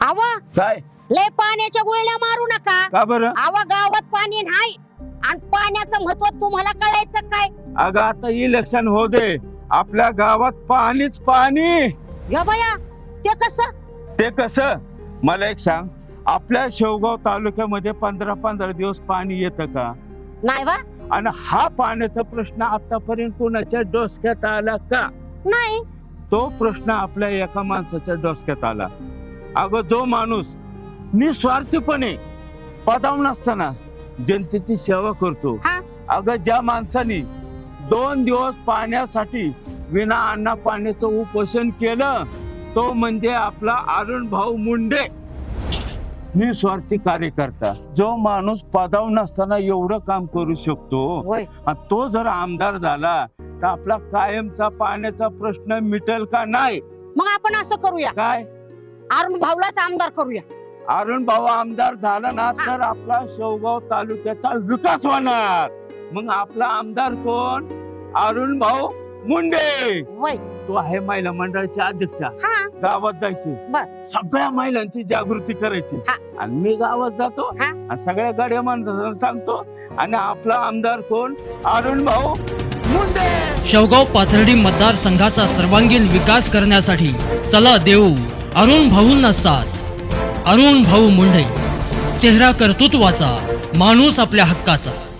आवा. काय? लय पाण्याच्या गुळण्या मारू नका. का बरं? आवा गावात पाणी नाही. आणि पाण्याचं महत्त्व तुम्हाला कळायचं काय? अगं आता इलेक्शन हो दे. आपल्या गावात पाणीच पाणी. या बया ते कसं? ते कसं? मला एक सांग. आपल्या शेवगाव तालुक्यामध्ये पंधरा पंधरा दिवस पाणी येतं का? नाही वा. आणि हा पाण्याचा प्रश्न आतापर्यंत कोणाच्या डोसक्यात आला का? नाही. तो प्रश्न आपल्या एका माणसाच्या डोसक्यात आला. अगं जो माणूस निस्वार्थीपणे पदावर नसताना जनतेची सेवा करतो हा. अगं ज्या माणसाने दोन दिवस पाण्यासाठी विना अण्णा पाण्याचं उपोषण केलं तो म्हणजे आपला अरुण भाऊ मुंडे. निस्वार्थी कार्यकर्ता जो माणूस पदावर नसताना एवढं काम करू शकतो होय. आणि तो जर आमदार झाला तर आपला कायमचा पाण्याचा प्रश्न मिटेल का नाही? मग आपण असं करूया. काय? अरुण भाऊलाच आमदार करूया. अरुण भाऊ आमदार झाला ना तर आपला शेवगाव तालुक्याचा विकास होणार. मग आपला आमदार कोण? अरुण भाऊ मुंडे. वय. तो आहे महिला मंडळाच्या अध्यक्षा. हा. गावात जायची. बर. सगळ्या महिलांची जागृती करायची. हा. आणि मी गावात जातो. हा. आणि सगळ्या गाड्या माणसांना सांगतो. आणि आपला आमदार कोण? अरुण भाऊ मुंडे. शेवगाव पाथर्डी मतदारसंघाचा सर्वांगीण विकास करण्यासाठी चला देऊ. अरुण भाऊंना साथ अरुण भाऊ मुंडे चेहरा कर्तृत्वाचा माणूस आपल्या हक्काचा.